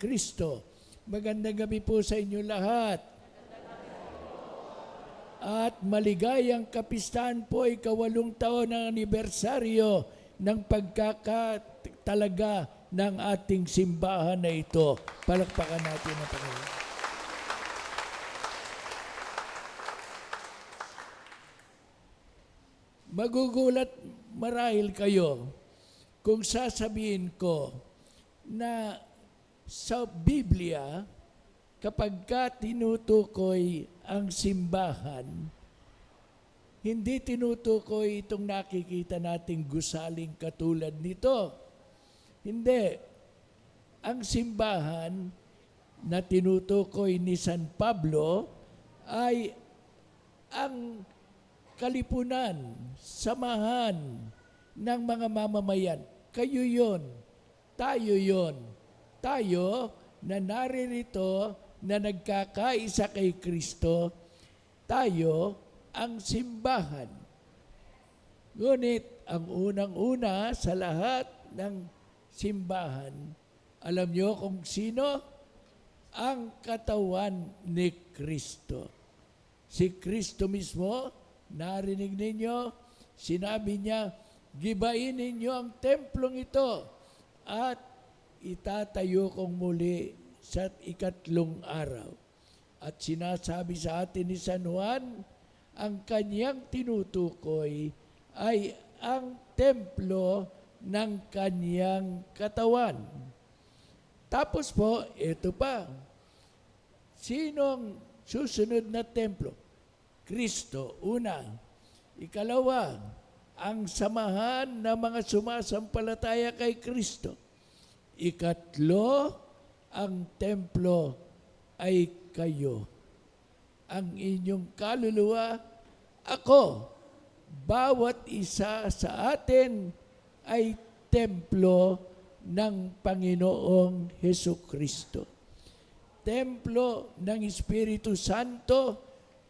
Kristo. Magandang gabi po sa inyo lahat. At maligayang kapistahan po ay kawalong taon ng anibersaryo ng pagkakatalaga ng ating simbahan na ito. Palakpakan natin ang Panginoon. Magugulat marahil kayo kung sasabihin ko na sa Biblia, kapag ka tinutukoy ang simbahan, hindi tinutukoy itong nakikita nating gusaling katulad nito. Hindi. Ang simbahan na tinutukoy ni San Pablo ay ang kalipunan, samahan ng mga mamamayan. Kayo yon, tayo yon. Tayo na naririto na nagkakaisa kay Kristo, tayo ang simbahan. Ngunit ang unang-una sa lahat ng simbahan, alam nyo kung sino? Ang katawan ni Kristo. Si Kristo mismo, narinig ninyo, sinabi niya, gibain ninyo ang templong ito at itatayo kong muli sa ikatlong araw. At sinasabi sa atin ni San Juan, ang kanyang tinutukoy ay ang templo ng kanyang katawan. Tapos po, ito pa. Sinong susunod na templo? Kristo, una. Ikalawa, ang samahan ng mga sumasampalataya kay Kristo. Ikatlo, ang templo ay kayo. Ang inyong kaluluwa, ako. Bawat isa sa atin ay templo ng Panginoong Heso Kristo. Templo ng Espiritu Santo,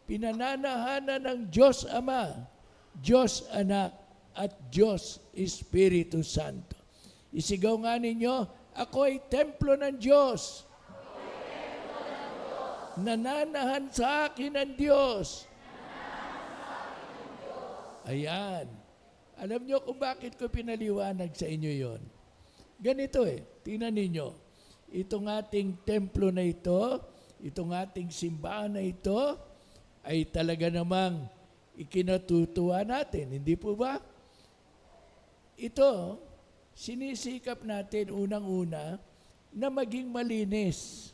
pinananahanan ng Diyos Ama, Diyos Anak, at Diyos Espiritu Santo. Isigaw nga ninyo, ako ay templo ng Diyos. Nananahan sa akin ang Diyos. Ayan. Alam nyo kung bakit ko pinaliwanag sa inyo yon? Ganito eh, tingnan ninyo. Itong ating templo na ito, itong ating simbahan na ito, ay talaga namang ikinatutuwa natin. Hindi po ba? Ito, sinisikap natin unang-una na maging malinis.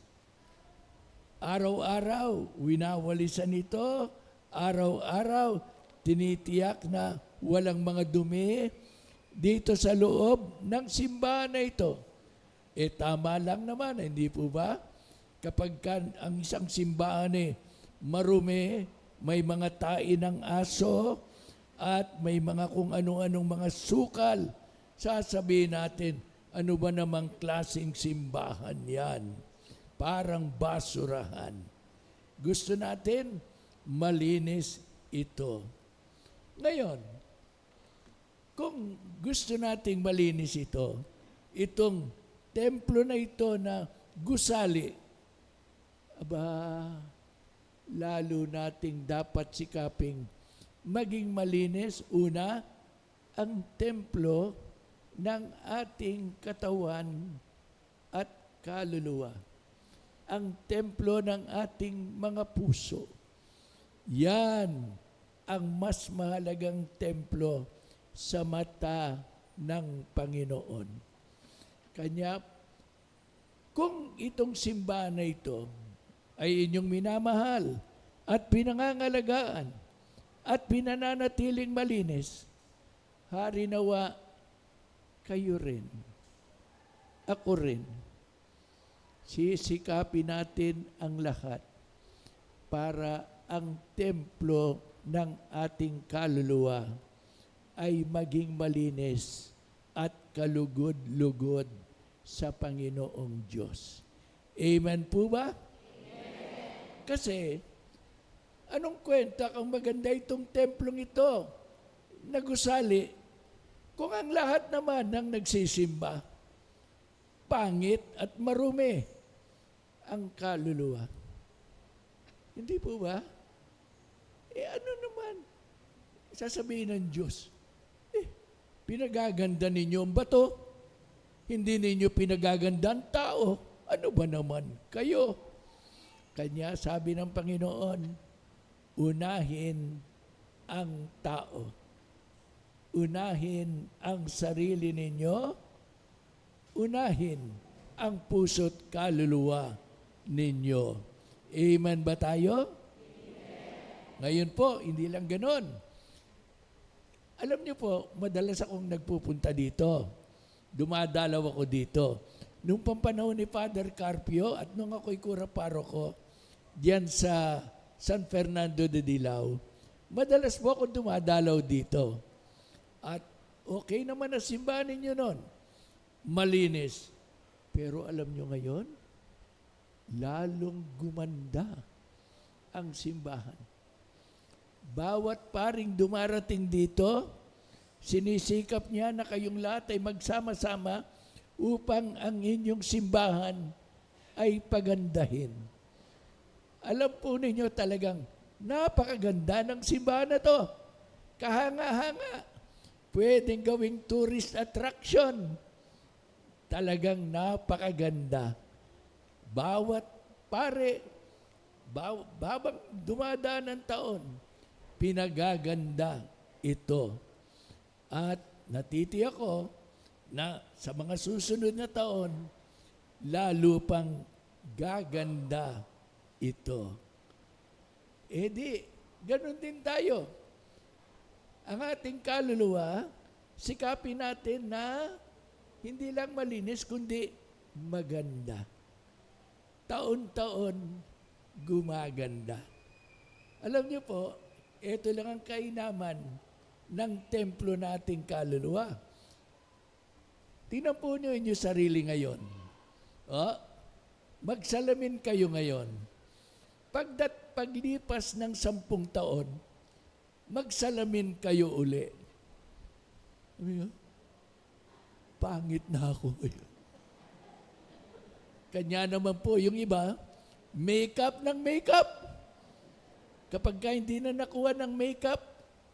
Araw-araw, winawalisan ito. Araw-araw, tinitiyak na walang mga dumi dito sa loob ng simbahan na ito. Eh tama lang naman, hindi po ba? Kapag ka, ang isang simbahan eh marumi, may mga tain ng aso, at may mga kung ano-anong mga sukal, sasabihin natin, ano ba namang klaseng simbahan yan? Parang basurahan. Gusto natin malinis ito. Ngayon, kung gusto nating malinis ito, itong templo na ito na gusali, aba, lalo nating dapat sikaping maging malinis. Una, ang templo ng ating katawan at kaluluwa. Ang templo ng ating mga puso. Yan ang mas mahalagang templo sa mata ng Panginoon. Kanya, kung itong simbahan na ito ay inyong minamahal at pinangangalagaan at pinananatiling malinis, hari nawa kayo rin, ako rin, sisikapin natin ang lahat para ang templo ng ating kaluluwa ay maging malinis at kalugod-lugod sa Panginoong Diyos. Amen po ba? Amen. Kasi, anong kwenta kung maganda itong templong ito na gusali kung ang lahat naman ng nagsisimba, pangit at marumi. ang kaluluwa. Hindi po ba? Eh ano naman? Sasabihin ng Diyos, eh, pinagaganda ninyo ang bato. Hindi ninyo pinagaganda ang tao. Ano ba naman kayo? Kanya sabi ng Panginoon, unahin ang tao. Unahin ang sarili ninyo. Unahin ang puso't kaluluwa ninyo. Amen ba tayo? Ngayon po, hindi lang ganon. Alam niyo po, madalas akong nagpupunta dito. Dumadalaw ako dito. Nung pampanahon ni Father Carpio at nung ako'y kura paroko, diyan sa San Fernando de Dilao, madalas po ako dumadalaw dito. At okay naman na simbahan ninyo noon. Malinis. Pero alam nyo ngayon, lalong gumanda ang simbahan. Bawat paring dumarating dito, sinisikap niya na kayong lahat ay magsama-sama upang ang inyong simbahan ay pagandahin. Alam po ninyo talagang napakaganda ng simbahan na to. Kahanga-hanga. Pwedeng gawing tourist attraction. Talagang napakaganda. Bawat pare, baw, babang dumadaan ng taon, pinagaganda ito. At natitiyak ko na sa mga susunod na taon, lalo pang gaganda ito. E di, ganun din tayo. Ang ating kaluluwa, sikapin natin na hindi lang malinis, kundi maganda. Taon-taon, gumaganda. Alam niyo po, ito lang ang kainaman ng templo nating kaluluwa. Tingnan po niyo inyong sarili ngayon. Oh, magsalamin kayo ngayon. Pagdat paglipas ng sampung taon, magsalamin kayo uli. Sabi niyo, pangit na ako. Kanya naman po, yung iba, makeup ng makeup. Kapag ka hindi na nakuha ng makeup,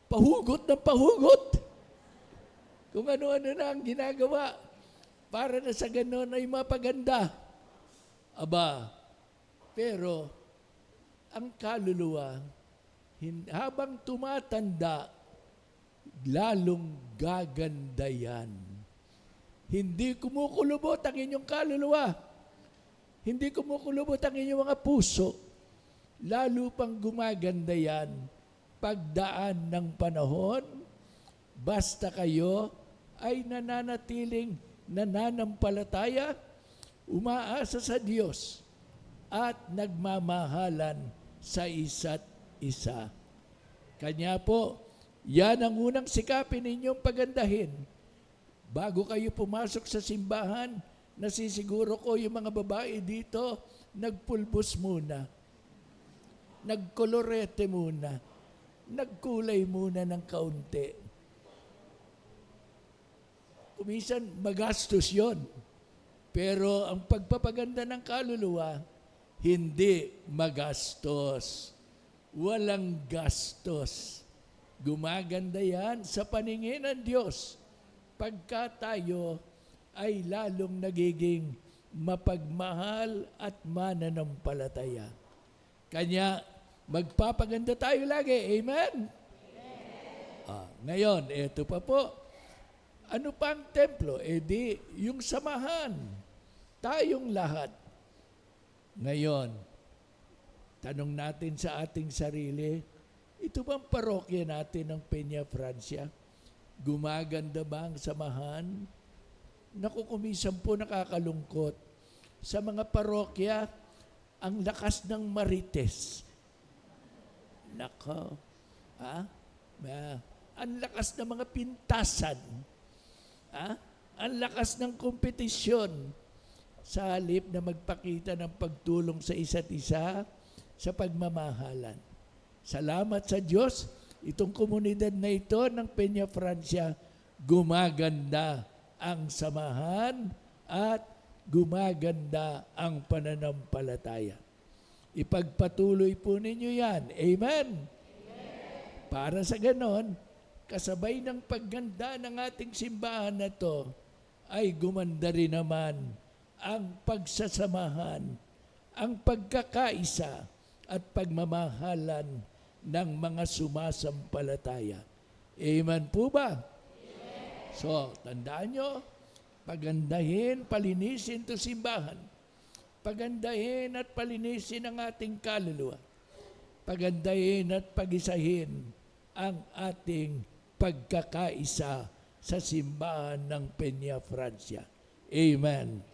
pahugot ng pahugot. Kung ano-ano na ang ginagawa para na sa ganon ay mapaganda. Aba, pero ang kaluluwa, habang tumatanda, lalong gaganda yan. Hindi kumukulubot ang inyong kaluluwa. Hindi kumukulubot ang inyong mga puso. Lalo pang gumaganda yan pagdaan ng panahon, basta kayo ay nananatiling nananampalataya, umaasa sa Diyos, at nagmamahalan sa isa't isa. Kanya po, yan ang unang sikapin ninyong pagandahin. Bago kayo pumasok sa simbahan, nasisiguro ko yung mga babae dito, nagpulbos muna. Nagkolorete muna. Nagkulay muna ng kaunti. Kumisan, magastos yon. Pero ang pagpapaganda ng kaluluwa, hindi magastos. Walang gastos. Gumaganda yan sa paningin ng Diyos pagka tayo ay lalong nagiging mapagmahal at mananampalataya. Kanya, magpapaganda tayo lagi. Amen? Ah, ngayon, eto pa po. Ano pa ang templo? E di, yung samahan. Tayong lahat. Ngayon, tanong natin sa ating sarili, ito bang parokya natin ng Peña Francia? Gumaganda ba ang samahan? Naku, kumisan po nakakalungkot. Sa mga parokya, ang lakas ng marites. Nako. Ha? Ah, ang lakas ng mga pintasan. Ha? Ang lakas ng kompetisyon. Sa halip na magpakita ng pagtulong sa isa't isa sa pagmamahalan. Salamat sa Diyos, itong komunidad na ito ng Peña Francia, gumaganda ang samahan at gumaganda ang pananampalataya. Ipagpatuloy po ninyo yan. Amen? Para sa ganon, kasabay ng pagganda ng ating simbahan na to, ay gumanda rin naman ang pagsasamahan, ang pagkakaisa at pagmamahalan ng mga sumasampalataya. Amen po ba? So, tandaan nyo, pagandahin, palinisin to simbahan. Pagandahin at palinisin ang ating kaluluwa. Pagandahin at pagisahin ang ating pagkakaisa sa simbahan ng Peña Francia. Amen.